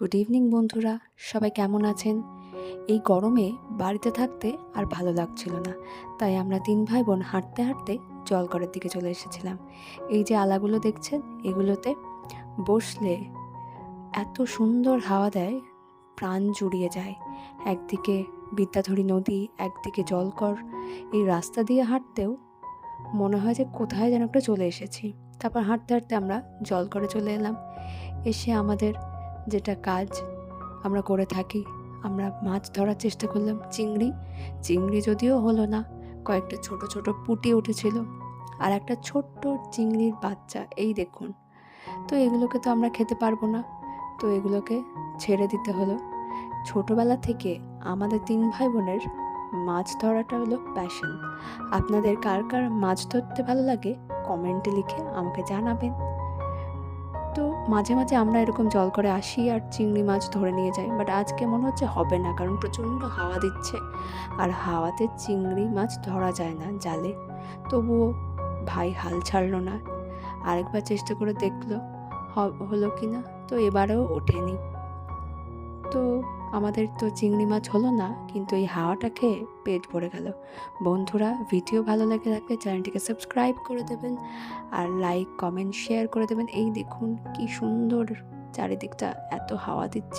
Good evening বন্ধুরা। সবাই কেমন আছেন? এই গরমে বাড়িতে থাকতে আর ভালো লাগছিল না। তাই আমরা তিন ভাই বোন হাঁটতে হাঁটতে জলকরের দিকে চলে এসেছিলাম। এই যে আলাগুলো দেখছেন, এগুলোতে বসলে এত সুন্দর হাওয়া দেয়, প্রাণ জুড়িয়ে যায়। একদিকে বিদ্যাধরী নদী, একদিকে জলকর এই রাস্তা দিয়ে হাঁটতেও মনে হয় যে কোথায় যেন একটা চলে এসেছি। তারপর হাঁটতে হাঁটতে আমরা জলকরে চলে এলাম। এসে আমাদের যেটা কাজ আমরা করে থাকি। আমরা মাছ ধরার চেষ্টা করলাম। চিংড়ি চিংড়ি যদিও হলো না, কয়েকটা ছোট ছোট পুটি উঠেছিল। আর একটা ছোট্ট চিংড়ির বাচ্চা, এই দেখুন। তো এগুলোকে তো আমরা খেতে পারব না। তো এগুলোকে ছেড়ে দিতে হলো। ছোটোবেলা থেকে আমাদের তিন ভাই বোনের মাছ ধরাটা হলো প্যাশন আপনাদের কার কার মাছ ধরতে ভালো লাগে, কমেন্টে লিখে আমাকে জানাবেন। তো মাঝে মাঝে আমরা এরকম জল করে আসি আর চিংড়ি মাছ ধরে নিয়ে যাই বাট আজকে মনে হচ্ছে হবে না, কারণ প্রচণ্ড হাওয়া দিচ্ছে। আর হাওয়াতে চিংড়ি মাছ ধরা যায় না জালে। তবুও ভাই হাল ছাড়ল না। আরেকবার চেষ্টা করে দেখল হলো কি না তো এবারেও ওঠেনি। তো আমাদের তো চিংড়ি মাছ হলো না, কিন্তু এই হাওয়াটা খেয়ে পেট ভরে গেল। বন্ধুরা, ভিডিও ভালো লাগে থাকলে চ্যানেলটিকে সাবস্ক্রাইব করে দেবেন আর লাইক, কমেন্ট, শেয়ার করে দেবেন। এই দেখুন কি সুন্দর চারিদিকটা, এত হাওয়া দিচ্ছে।